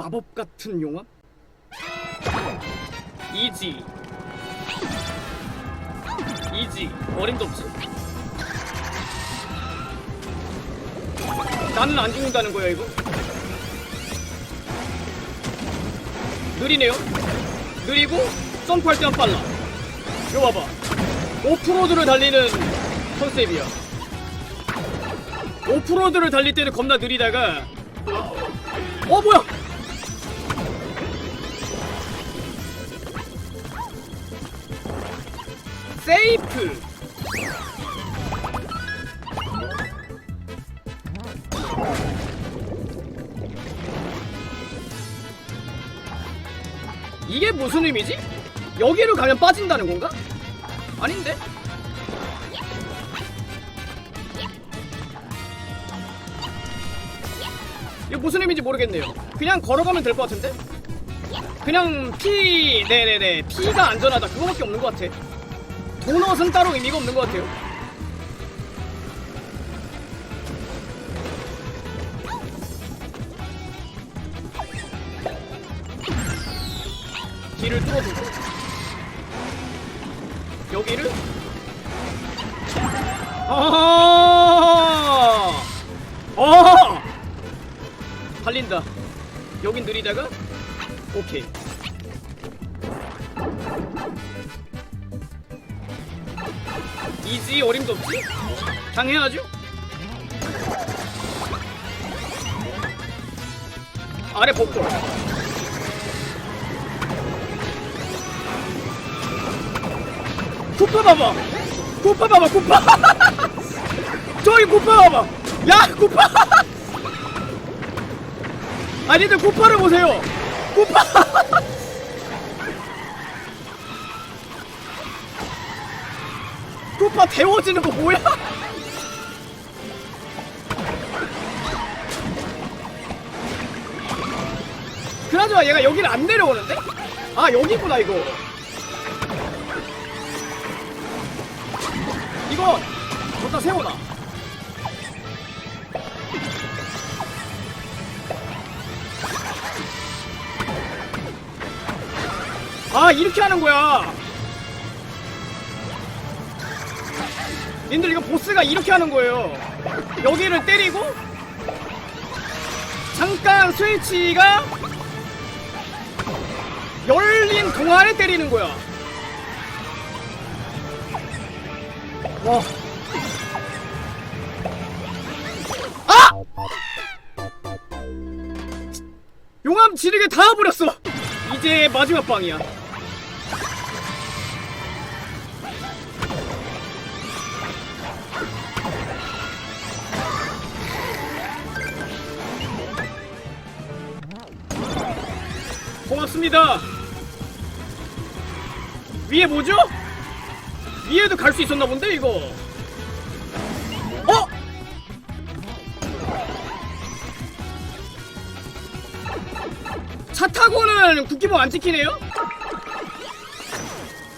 마법 같은 용암? 이지. 이지. 어림도 없지 나는 안 죽는다는 거야 이거? 느리네요? 느리고 점프할 때만 빨라. 이거 봐봐. 오프로드를 달리는 컨셉이야. 오프로드를 달릴 때는 겁나 느리다가 어 뭐야 세이프 이게 무슨 의미지? 여기로 가면 빠진다는 건가? 아닌데? 이거 무슨 의미인지 모르겠네요. 그냥 걸어가면 될 것 같은데? 그냥 피, 네네네. 피가 안전하다. 그거밖에 없는 것 같아. 도넛은 따로 의미가 없는 것 같아요. 길을 뚫어두고 여기를 아, 아, 달린다. 여긴 느리다가 오케이. 이지 어림도 없지? 당해야죠? 아래 복돌 쿠파 봐봐. 쿠파 봐봐 쿠파. 저기 쿠파 봐봐. 야 쿠파. 아니들 쿠파를 보세요. 쿠파 쿠파 데워지는 거 뭐야? 그나저나 얘가 여기를 안 내려오는데? 아 여기구나 이거. 이거 갖다 세워놔. 아 이렇게 하는 거야 님들 이거 보스가 이렇게 하는 거예요 여기를 때리고 잠깐 스위치가 열린 동안에 때리는 거야 와. 아! 용암 지르게 닿아버렸어! 이제 마지막 방이야. 고맙습니다. 위에 뭐죠? 위에도 갈 수 있었나 본데 이거. 어? 차 타고는 국기봉 안 찍히네요?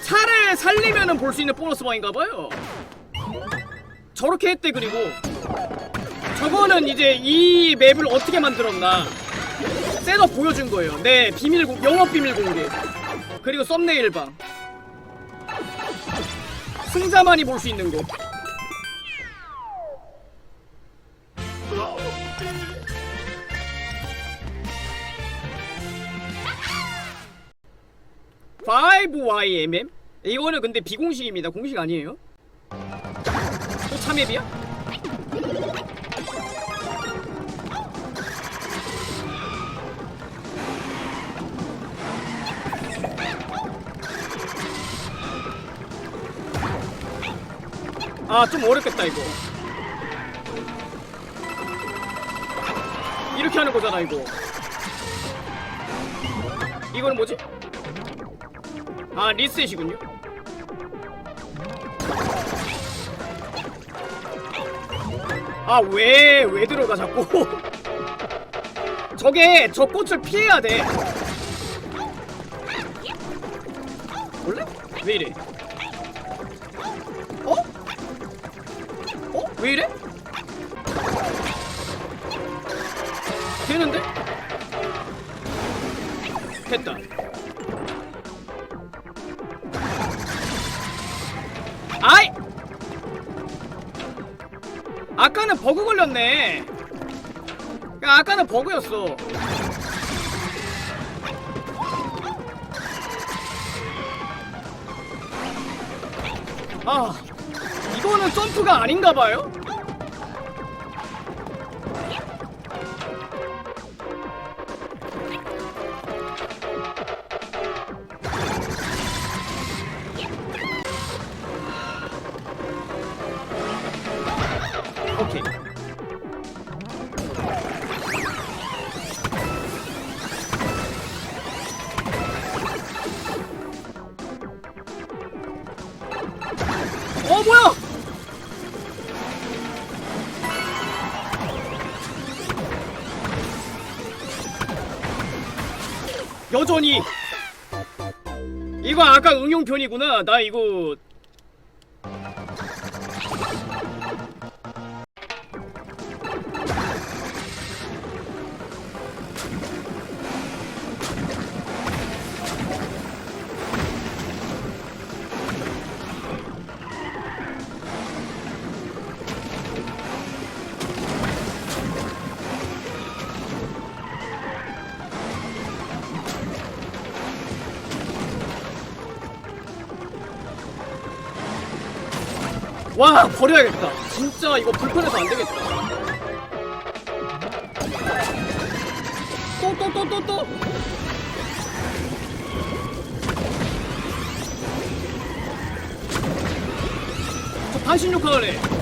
차를 살리면은 볼 수 있는 보너스 방인가봐요. 저렇게 했대 그리고 저거는 이제 이 맵을 어떻게 만들었나 셋업 보여준 거예요. 네 비밀 공 영업 비밀 공개 그리고 썸네일 방 승자만이 볼 수 있는 거. 파이브 YMM? 이거는 근데 비공식입니다. 공식 아니에요? 또 참앱이야? 아, 좀 어렵겠다, 이거. 이렇게 하는 거잖아, 이거. 이거는 뭐지? 아, 리셋이군요. 아, 왜, 왜 들어가, 자꾸. 저게, 저 꽃을 피해야 돼. 원래? 왜 이래? 왜 이래? 되는데? 됐다. 아이! 아까는 버그 걸렸네. 야, 아까는 버그였어. 아, 이거는 점프가 아닌가 봐요? 여전히 이거 아까 응용편이구나. 나 이거 와 버려야겠다. 진짜 이거 불편해서 안 되겠다. 또 또 또 또 또. 저 반신욕하래.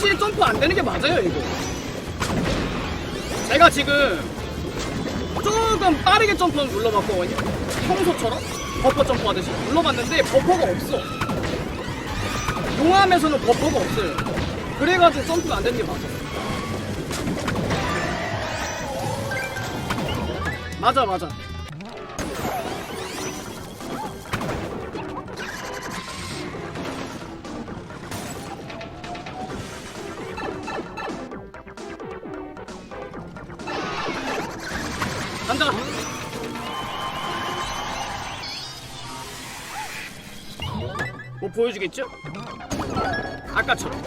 확실히 점프 안 되는 게 맞아요 이거. 제가 지금 조금 빠르게 점프 눌러봤거든요. 평소처럼 버퍼 점프 하듯이 눌러봤는데 버퍼가 없어. 용암에서는 버퍼가 없어요. 그래가지고 점프가 안 되는 게 맞아. 맞아 맞아. 간다. 뭐 보여주겠죠? 아까처럼.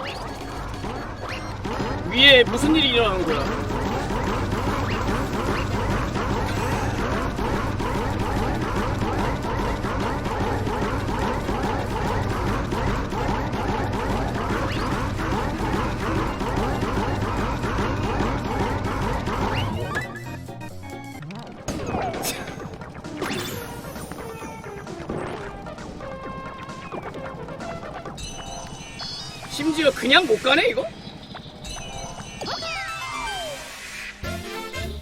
위에 무슨 일이 일어나는 거야? 그냥 못 가네 이거?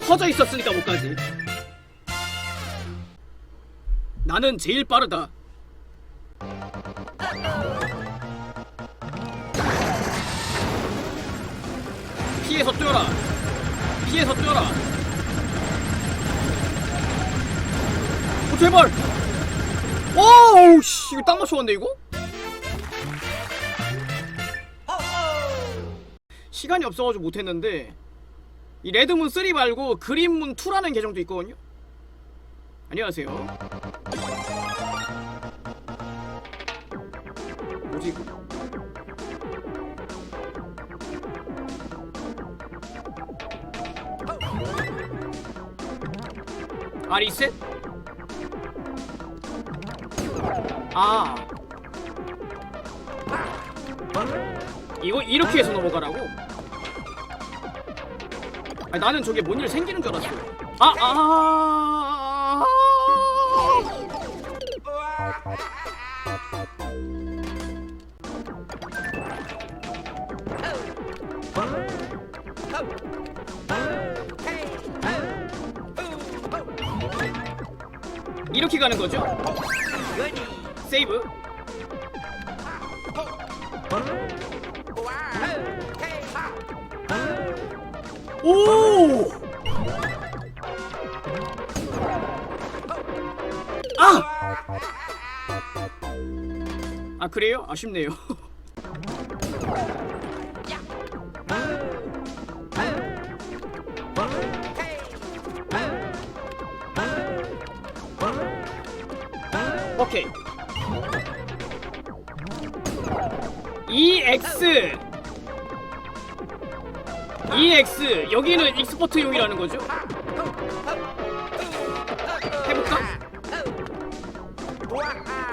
퍼져 있었으니까 못 가지. 나는 제일 빠르다. 피해서 뛰어라. 피해서 뛰어라. 오 제발. 오우 씨 이거 딱 맞춰왔네 이거? 시간이 없어가지고 못했는데 이 레드문 3 말고 그린문 2라는 계정도 있거든요. 안녕하세요. 뭐지 아 리셋? 아 이거 이렇게 해서 넘어가라고? 아니, 나는 저게 뭔 일 생기는 줄 알았어. 아, 아. 이렇게 가는 거죠? 세이브. 오! 아! 그래요? 아쉽네요. 오케이. EX EX 여기는 익스포트용이라는 거죠? 해볼까?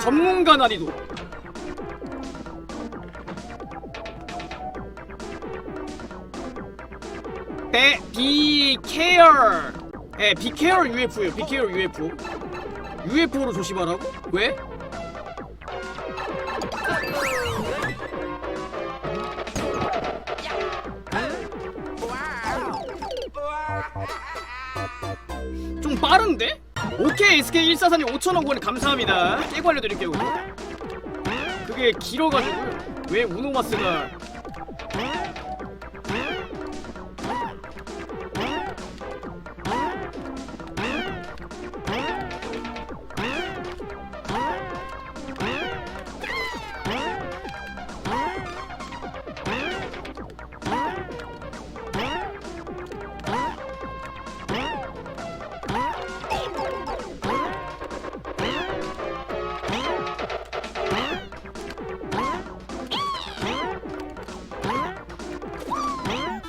전문가 난이도 배 비케어 예 비케어 UFO요 비케어 UFO UFO로 조심하라고? 왜? 빠른데? 오케이 SK144님 5천원 원 감사합니다 깨고 알려드릴게요. 그게 길어가지고요 왜 우노마스가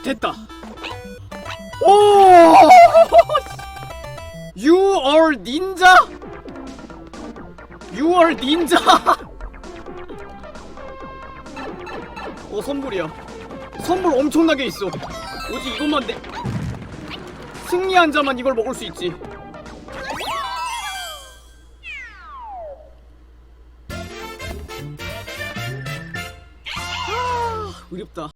됐다. 오! You are ninja? You are ninja? 어 선물이야. 선물 엄청나게 있어. 오직 이것만 내 승리한 자만 이걸 먹을 수 있지. 아, 의렵다